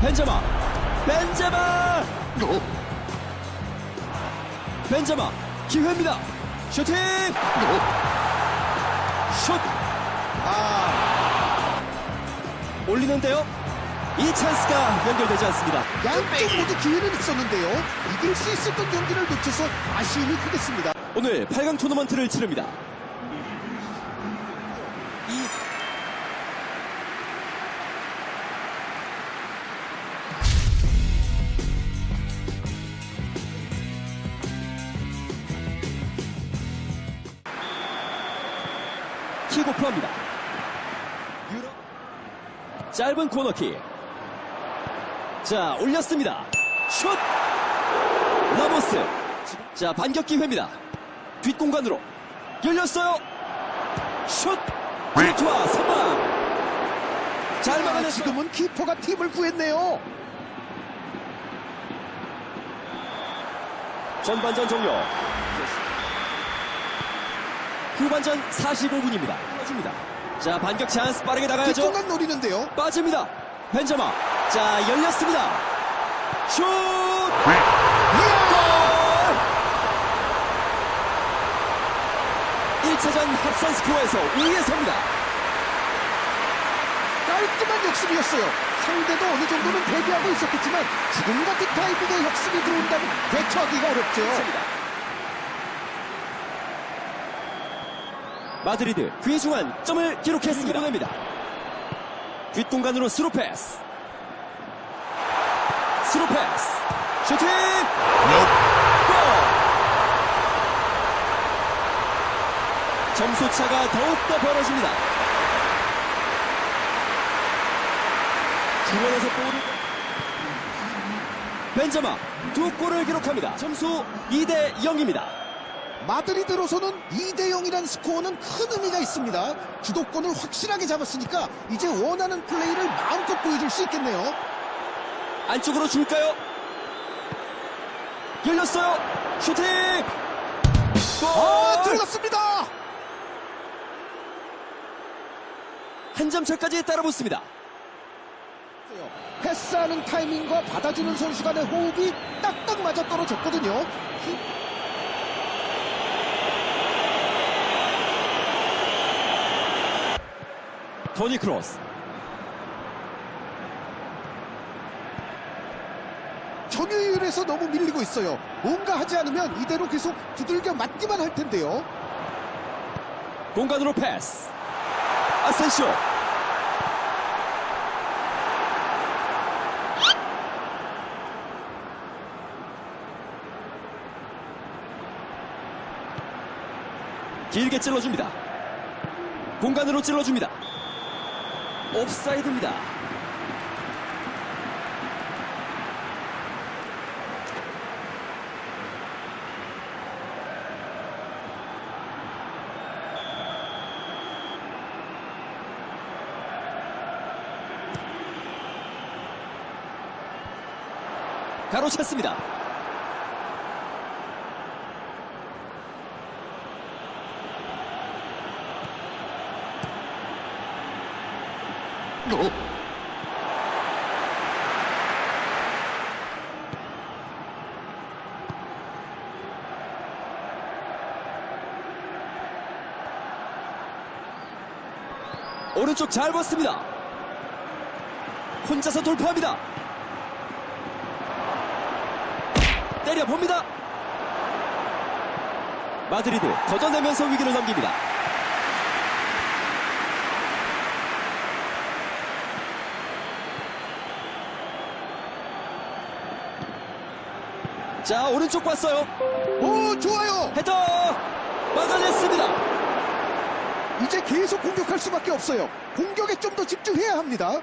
벤제마! 벤제마! 벤제마 기회입니다. 슈팅! 슛! 아, 올리는데요? 이 찬스가 연결되지 않습니다. 양쪽 모두 기회는 있었는데요. 이길 수 있었던 경기를 놓쳐서 아쉬움이 크겠습니다. 오늘 8강 토너먼트를 치릅니다 킥오프합니다. 유럽 짧은 코너킥. 자 올렸습니다. 슛! 라모스. 자 반격 기회입니다. 뒷공간으로 열렸어요. 슛! 크루트와 선방. 잘 아, 막아냈어요. 지금은 키퍼가 팀을 구했네요. 전반전 종료 후반전 45분입니다. 빠집니다. 자 반격 찬스 빠르게 나가야죠. 뒷공간 노리는데요. 빠집니다. 벤자마. 자 열렸습니다. 슛! 골! 1차전 합산 스코어에서 우위에 섭니다. 깔끔한 역습이었어요. 상대도 어느 정도는 대비하고 있었겠지만 지금 같은 타이밍에 역습이 들어온다면 대처하기가 어렵죠. 마드리드 귀중한 점을 기록했습니다. 보냅니다. 뒷공간으로 스루 패스. 스루 패스. 슈팅! 골! 점수차가 더욱더 벌어집니다. 중원에서 볼을 벤자마 두 골을 기록합니다. 점수 2대 0입니다. 마드리드로서는 2대 0이란 스코어는 큰 의미가 있습니다. 주도권을 확실하게 잡았으니까 이제 원하는 플레이를 마음껏 보여줄 수 있겠네요. 안쪽으로 줄까요? 열렸어요. 슈팅! 골! 아, 들어갔습니다. 한 점 차까지 따라붙습니다. 패스하는 타이밍과 받아주는 선수 간의 호흡이 딱딱 맞아 떨어졌거든요. 토니 크로스. 점유율에서 너무 밀리고 있어요. 뭔가 하지 않으면 이대로 계속 두들겨 맞기만 할 텐데요. 공간으로 패스. 아센쇼. 길게 찔러줍니다. 공간으로 찔러줍니다. 옵사이드입니다. 가로챘습니다. 오른쪽 잘 봤습니다. 혼자서 돌파합니다. 때려봅니다. 마드리드 걷어내면서 위기를 넘깁니다. 자 오른쪽 봤어요. 오, 좋아요. 헤더 막아냈습니다. 이제 계속 공격할 수밖에 없어요. 공격에 좀 더 집중해야 합니다.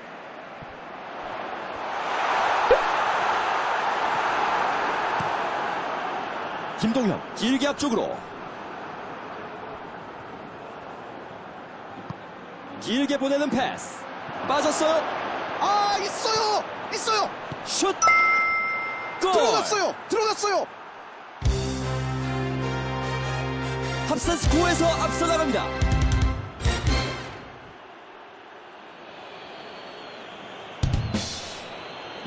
김동현 길게 앞쪽으로 길게 보내는 패스 빠졌어요 아, 있어요. 있어요. 슛 골! 들어갔어요. 들어갔어요. 합산 스코어에서 앞서 나갑니다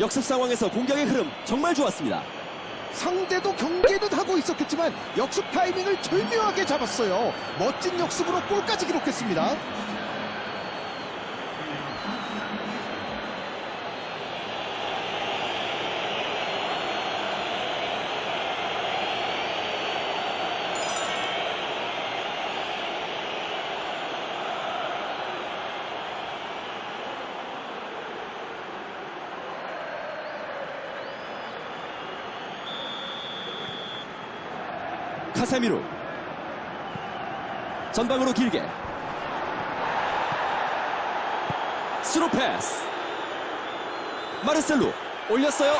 역습 상황에서 공격의 흐름 정말 좋았습니다. 상대도 경계는 하고 있었겠지만 역습 타이밍을 절묘하게 잡았어요. 멋진 역습으로 골까지 기록했습니다. 카세미로. 전방으로 길게. 스루 패스. 마르셀로 올렸어요.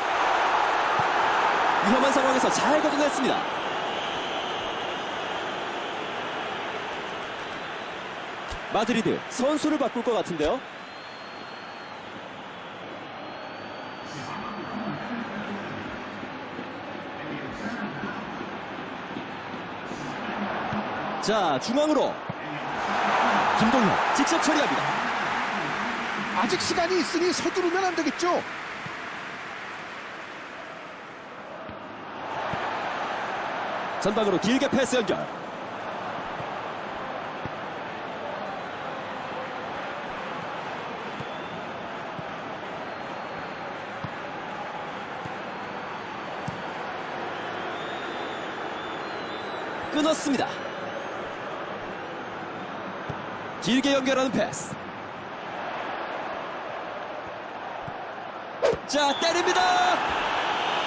위험한 상황에서 잘 걷어냈습니다. 마드리드 선수를 바꿀 것 같은데요 자 중앙으로. 김동현. 직접 처리합니다. 아직 시간이 있으니 서두르면 안 되겠죠. 전방으로 길게 패스 연결. 끊었습니다 길게 연결하는 패스 자 때립니다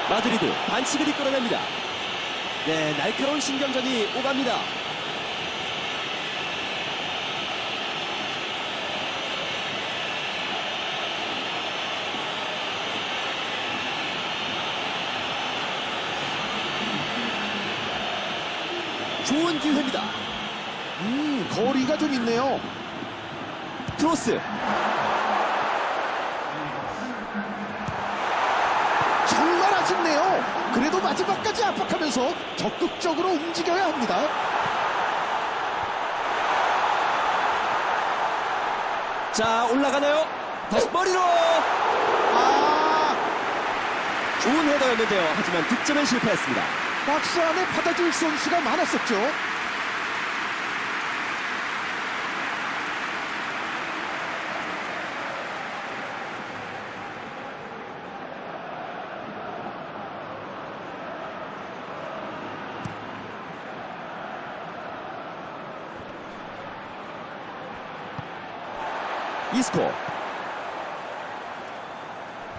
마드리드 반칙을 이끌어냅니다 네, 날카로운 신경전이 오갑니다. 좋은 기회입니다. 음, 거리가 좀 있네요. 크로스. 정말 아쉽네요. 그래도 마지막까지 압박하면서 적극적으로 움직여야 합니다. 자, 올라가나요? 다시 머리로! 아, 좋은 헤더였는데요. 하지만 득점에 실패했습니다. 박스 안에 받아줄 선수가 많았었죠. 이스코.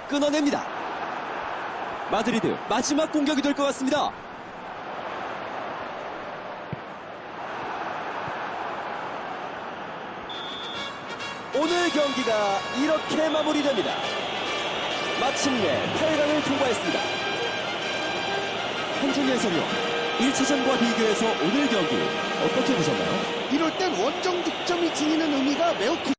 끊어냅니다. 마드리드 마지막 공격이 될 것 같습니다. 오늘 경기가 이렇게 마무리됩니다. 마침내 8강을 통과했습니다. 해설위원, 1차전과 비교해서 오늘 경기 어떻게 보셨나요? 이럴 땐 원정 득점이 지니는 의미가 매우 크